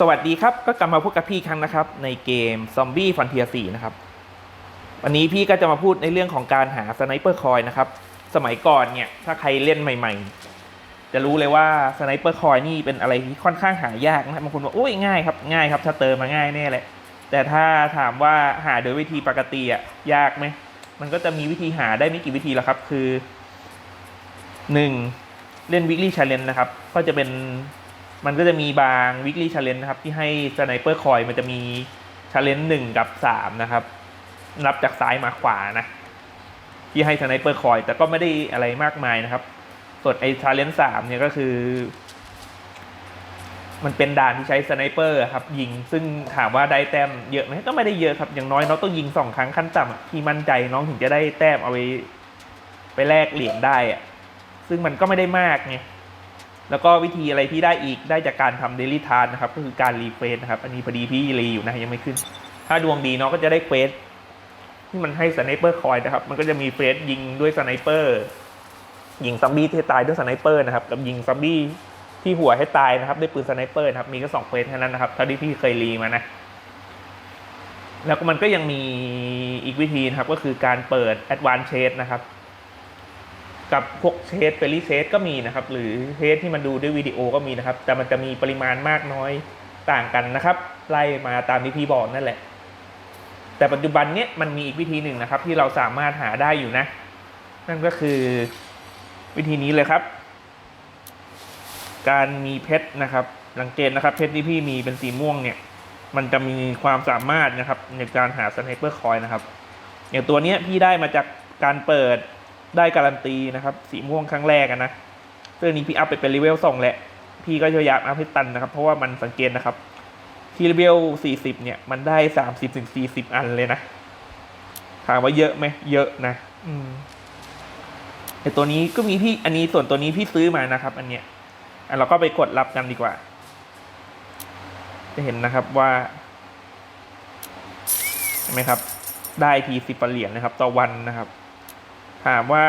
สวัสดีครับก็กลับมาพบกับพี่ครั้งนะครับ ในเกม Zombie Frontier 4นะครับวันนี้พี่ก็จะมาพูดในเรื่องของการหาสไนเปอร์คอยนะครับ สมัยก่อนเนี่ยถ้าใครเล่นใหม่ ๆ จะรู้เลยว่าสไนเปอร์คอยนี่เป็นอะไรที่ค่อนข้างหายากนะบางคนบอกโอ้ยง่ายครับง่ายครับถ้าเติมมาง่ายแน่แหละแต่ถ้าถามว่าหาโดยวิธีปกติอะยากไหมมันก็จะมีวิธีหาได้ไม่กี่วิธีแล้วครับ คือหนึ่งเล่น weekly challenge นะครับ ก็จะเป็น มันก็จะมีบาง weekly challenge นะครับ ที่ให้สไนเปอร์คอยมันจะมี challenge หนึ่งกับสามนะครับนับจากซ้ายมาขวานะที่ให้สไนเปอร์คอย แต่ก็ไม่ได้อะไรมากมายนะครับ ส่วนไอ้ challenge สามเนี่ยก็คือ มันเป็นด่านที่ใช้สไนเปอร์ครับ ยิงซึ่งถามว่าได้แต้มเยอะไหมก็ไม่ได้เยอะครับ อย่างน้อยน้องต้องยิงสองครั้งขั้นต่ำที่มั่นใจน้องถึงจะได้แต้มเอาไปไปแลกเหรียญได้อะซึ่งมันก็ไม่ได้มากไง แล้วก็วิธีอะไรที่ได้อีกได้จากการทำเดลี่ทานนะครับก็คือการรีเควสนะครับอันนี้พอดีพี่รีอยู่นะยังไม่ขึ้น ถ้าดวงดีเน้องก็จะได้เควสที่มันให้สไนเปอร์คอยนะครับมันก็จะมีเควสยิงด้วยสไนเปอร์ยิงซอมบี้ที่ตายด้วยสไนเปอร์นะครับกับยิงซอมบี้ที่หัวให้ตายนะครับด้วยปืนสไนเปอร์นะครับมีก็สองเควสแค่นั้นนะครับเท่าที่พี่เคยรีมานะแล้วก็มันก็ยังมีอีกวิธีนะครับก็คือการเปิด Advanced Chase นะครับ กับพวกเชสเฟรลี่เชสก็มีนะครับ หรือเชสที่มันดูด้วยวิดีโอก็มีนะครับ แต่มันจะมีปริมาณมากน้อยต่างกันนะครับ ไล่มาตามที่พี่บอกนั่นแหละ แต่ปัจจุบันเนี้ยมันมีอีกวิธีหนึ่งนะครับ ที่เราสามารถหาได้อยู่นะ นั่นก็คือวิธีนี้เลยครับ การมีเพชรนะครับสังเกตนะครับเพชรที่พี่มีเป็นสีม่วงเนี่ย มันจะมีความสามารถนะครับในการหาสไนเปอร์คอยนะครับ อย่างตัวเนี้ยพี่ได้มาจากการเปิด ได้การันตีนะครับ สีม่วงครั้งแรกอะนะซึ่งอันนี้พี่อัพไปเป็นเลเวลสองแหละพี่ก็พยายามอัพให้ตันนะครับ เพราะว่ามันสังเกตนะครับ ที่เลเวลสี่สิบเนี่ย มันได้สามสิบถึงสี่สิบอันเลยนะ ถามว่าเยอะไหมเยอะนะ อืมแต่ตัวนี้ก็มีพี่อันนี้ส่วนตัวนี้พี่ซื้อมานะครับ อันเนี้ยอันเราก็ไปกดรับกันดีกว่า จะเห็นนะครับว่าเห็นไหมครับ ได้ทีสิบเหรียญนะครับ ต่อวันนะครับ ถามว่า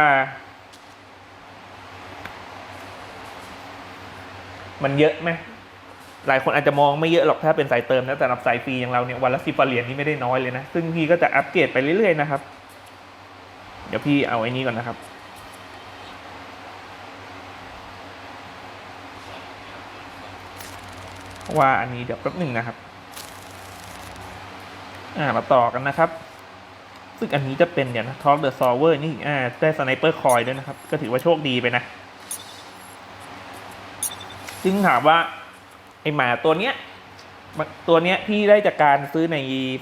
มันเยอะไหมหลายคนอาจจะมองไม่เยอะหรอกถ้าเป็นสายเติมนะแต่สำหรับสายฟรีอย่างเราเนี่ยวันละสิบเหรียญนี่ไม่ได้น้อยเลยนะ ซึ่งพี่ก็จะอัปเกรดไปเรื่อยๆนะครับ เดี๋ยวพี่เอาไอ้นี้ก่อนนะครับเพราะว่าอันนี้เดี๋ยวแป๊บหนึ่งนะครับ อ่ามาต่อกันนะครับ ซึ่งอันนี้จะเป็นเดี๋ยวนะทอ l เดอะซอเวอร์นี่อ่าได้สไนเปอร์คอยด้วยนะครับ ก็ถือว่าโชคดีไปนะซึ่งถามว่า ไอหมาตัวเนี้ยตัวเนี้ยพี่ได้จากการซื้อใน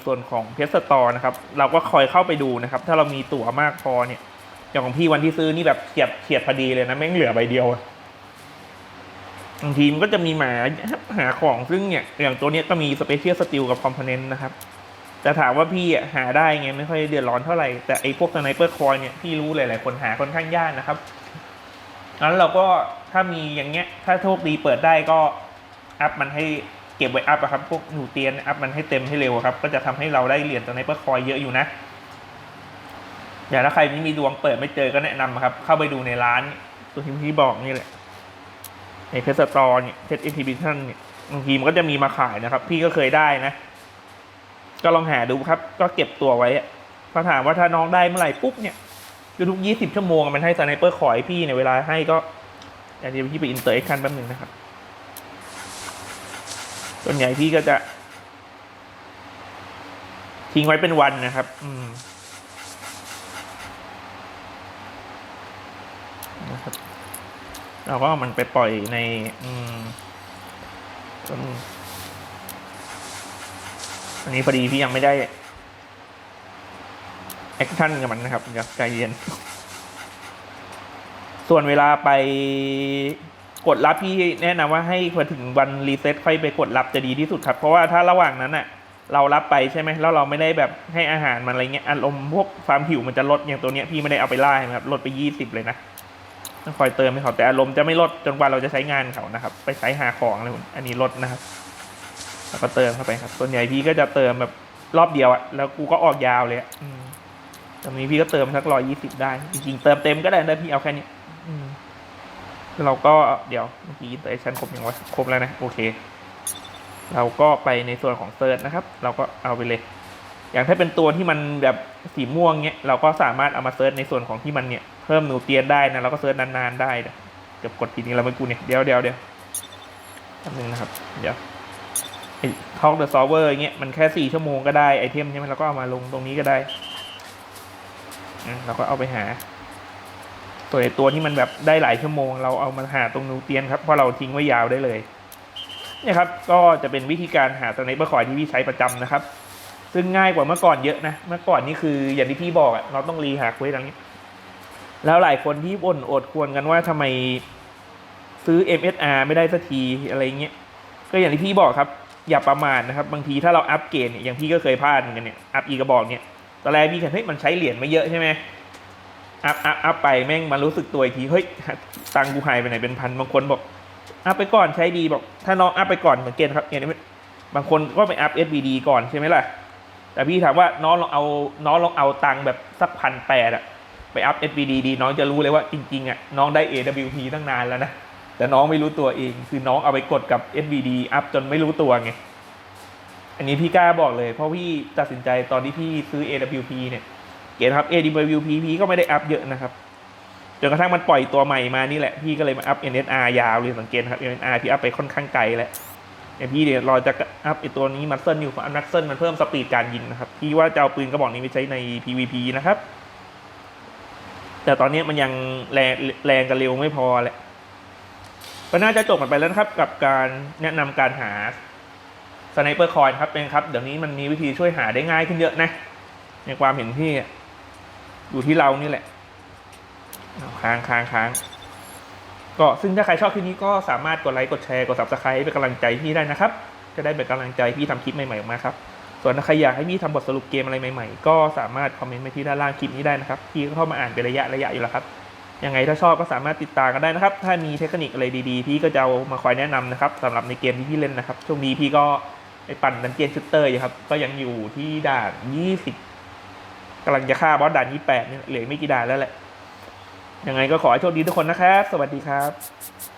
ส่วนของเพ s สตอร์นะครับ เราก็คอยเข้าไปดูนะครับ ถ้าเรามีตั๋วมากพอเนี่ยอย่างของพี่วันที่ซื้อนี่แบบเฉียดเฉียดพอดีเลยนะแม่งเหลือใบเดียวบางทีมันก็จะมีหมาหาของซึ่งเนี่ยอย่างตัวเนี้ยก็มีสเปเชียลสติลกับคอมโพเนนต์นะครับ แต่ถามว่าพี่อะหาได้ไงไม่ค่อยเดือดร้อนเท่าไหร่ แต่ไอ้พวกสไนเปอร์คอยเนี่ยพี่รู้หลายๆคนหาค่อนข้างยากนะครับงั้นเราก็ถ้ามีอย่างเงี้ย ถ้าโชคดีเปิดได้ก็อัพมันให้เก็บไว้อัพอะครับพวกหนูเตียนอัพมันให้เต็มให้เร็วครับ ก็จะทำให้เราได้เหรียญสไนเปอร์คอยเยอะอยู่นะอย่างถ้าใครไม่มีดวงเปิดไม่เจอก็แนะนำครับ เข้าไปดูในร้านตัวที่พี่บอกนี่แหละในเพชรสตอร์เนี่ยเพชรอินทิบิชันเนี่ยบางทีมันก็จะมีมาขายนะครับ พี่ก็เคยได้นะ ก็ลองหาดูครับ ก็เก็บตัวไว้อะพอถามว่าถ้าน้องได้เมื่อไหร่ปุ๊บเนี่ยคือทุกยี่สิบชั่วโมงมันให้สไนเปอร์ขอยพี่ในยเวลาให้ก็อย่างที่พี่ไปอินเตอร์เอ็กคันแป๊บหนึงนะครับส่วนใหญ่พี่ก็จะ ทิ้งไว้เป็นวันนะครับ อืมนะครับเราก็มันไปปล่อยใน อืม อันนี้พอดีพี่ยังไม่ได้แอคชั่นกับมันนะครับเดี๋ยวใจเย็น ส่วนเวลาไปกดรับพี่แนะนำว่าให้พอถึงวันรีเซ็ตค่อยไปกดรับจะดีที่สุดครับ เพราะว่าถ้าระหว่างนั้นน่ะเรารับไปใช่ไหมแล้วเราไม่ได้แบบให้อาหารมันอะไรเงี้ยอารมณ์พวกความหิวมันจะลดอย่างตัวเนี้ยพี่ไม่ได้เอาไปไล่นะครับลดไปยี่สิบเลยนะต้องคอยเติมให้เขาแต่อารมณ์จะไม่ลดจนกว่าเราจะใช้งานเขานะครับ ไปใช้หาของอะไรพวกนี้อันนี้ลดนะครับ แล้วก็เติมเข้าไปครับ ส่วนใหญ่พี่ก็จะเติมแบบรอบเดียวอะแล้วกูก็ออกยาวเลยอะอืมตรงนี้พี่ก็เติมสักร้อยยี่สิบได้ จริงๆเติมเต็มก็ได้นะพี่เอาแค่นี้เราก็เดี๋ยวเมื่อกี้เตอร์ชันครบยังวะครบแล้วนะ โอเค เราก็ไปในส่วนของเซิร์ชนะครับ เราก็เอาไปเลย อย่างถ้าเป็นตัวที่มันแบบสีม่วงเนี้ยเราก็สามารถเอามาเซิร์ชในส่วนของที่มันเนี่ยเพิ่มนูเตียนได้นะเราก็เซิร์ชนานๆได้นะเดี๋ยวกดทีนี้เราไปกูเนี่ยเดี๋ยวเดี๋ยวเดี๋ยวแป๊บนึงนะครับ เดี๋ยว ท็อกเดอะซอฟเวอร์เงี้ยมันแค่สี่ชั่วโมงก็ได้ไอเทมใช่ไหมเราก็เอามาลงตรงนี้ก็ได้อืเราก็เอาไปหาส่วไอตัวที่มันแบบได้หลายชั่วโมง เราเอามาหาตรงนูเตียนครับเพราะเราทิ้งไว้ยาวได้เลยเนี่ยครับก็จะเป็นวิธีการหาสไนเปอร์คอยที่พี่ใช้ประจำนะครับ ซึ่งง่ายกว่าเมื่อก่อนเยอะนะเมื่อก่อนนี่คืออย่างที่พี่บอกอะเราต้องรีหาเควสอะไรเงี้ยแล้วหลายคนที่บ่นอดควรกันว่าทำไมซื้อ MSR ไม่ได้สักทีอะไรเงี้ยก็อย่างที่พี่บอกครับ อย่าประมาทนะครับ บางทีถ้าเราอัพเกรดเนี่ยอย่างพี่ก็เคยพลาดเหมือนกันเนี่ยอัพอีกระบอกเนี่ยตอนแรกพี่คิดเฮ้ยมันใช้เหรียญไม่เยอะใช่ไหมอัพอัพอัพไปแม่งมารู้สึกตัวอีกทีเฮ้ยตังค์กูหายไปไหนเป็นพันบางคนบอกอัพไปก่อนใช้ดีบอก ถ้าน้องอัพไปก่อนเหมือนเกณฑ์ครับอย่างนี้บางคนก็ไปอัพ SBD ก่อนใช่ไหมล่ะ แต่พี่ถามว่าน้องลองเอาน้องลองเอาตังค์แบบสักพันแปดอะไปอัพ SBD ดีน้องจะรู้เลยว่าจริงๆอะน้องได้ AWP ตั้งนานแล้วนะ แต่น้องไม่รู้ตัวเอง คือน้องเอาไปกดกับ SBD อัพจนไม่รู้ตัวไง อันนี้พี่กล้าบอกเลย เพราะพี่ตัดสินใจตอนที่พี่ซื้อ AWP เนี่ยเกณฑ์ครับ AWP พี่ก็ไม่ได้อัพเยอะนะครับจนกระทั่งมันปล่อยตัวใหม่มานี่แหละ พี่ก็เลยมาอัพ NSR ยาวเลยสังเกตครับ NSR พี่อัพไปค่อนข้างไกลแล้วแต่พี่เดี๋ยวรอจะอัพไอตัวนี้มัสเซิลอยู่เพราะมัสเซิลมันเพิ่มสปีดการยิงนะครับ พี่ว่าจะเอาปืนกระบอกนี้ไปใช้ใน PVP นะครับ แต่ตอนนี้มันยังแรงแรงกับเร็วไม่พอแหละ ก็น่าจะจบกันไปแล้วนะครับกับการแนะนำการหาสไนเปอร์คอยครับเป็นครับ เดี๋ยวนี้มันมีวิธีช่วยหาได้ง่ายขึ้นเยอะนะ ในความเห็นพี่อยู่ที่เรานี่แหละค้างค้างค้างก็ซึ่งถ้าใครชอบคลิปนี้ก็สามารถกดไลค์กดแชร์กด subscribe เป็นกำลังใจพี่ได้นะครับ จะได้เป็นกำลังใจพี่ทำคลิปใหม่ๆออกมาครับส่วนถ้าใครอยากให้พี่ทำบทสรุปเกมอะไรใหม่ๆ ก็สามารถคอมเมนต์ไปที่ด้านล่างคลิปนี้ได้นะครับ พี่ก็เข้ามาอ่านเป็นระยะระยะอยู่แล้วครับ ยังไงถ้าชอบก็สามารถติดตามกันได้นะครับ ถ้ามีเทคนิคอะไรดีๆ พี่ก็จะเอามาคอยแนะนำนะครับสำหรับในเกมที่พี่เล่นนะครับ ช่วงนี้พี่ก็ไปปั่นดันเจียนชุดเตอร์อยู่ครับ ก็ยังอยู่ที่ด่าน 20กำลังจะฆ่าบอสด่าน 28เนี่ยเหลือไม่กี่ด่านแล้วแหละ ยังไงก็ขอให้โชคดีทุกคนนะครับ สวัสดีครับ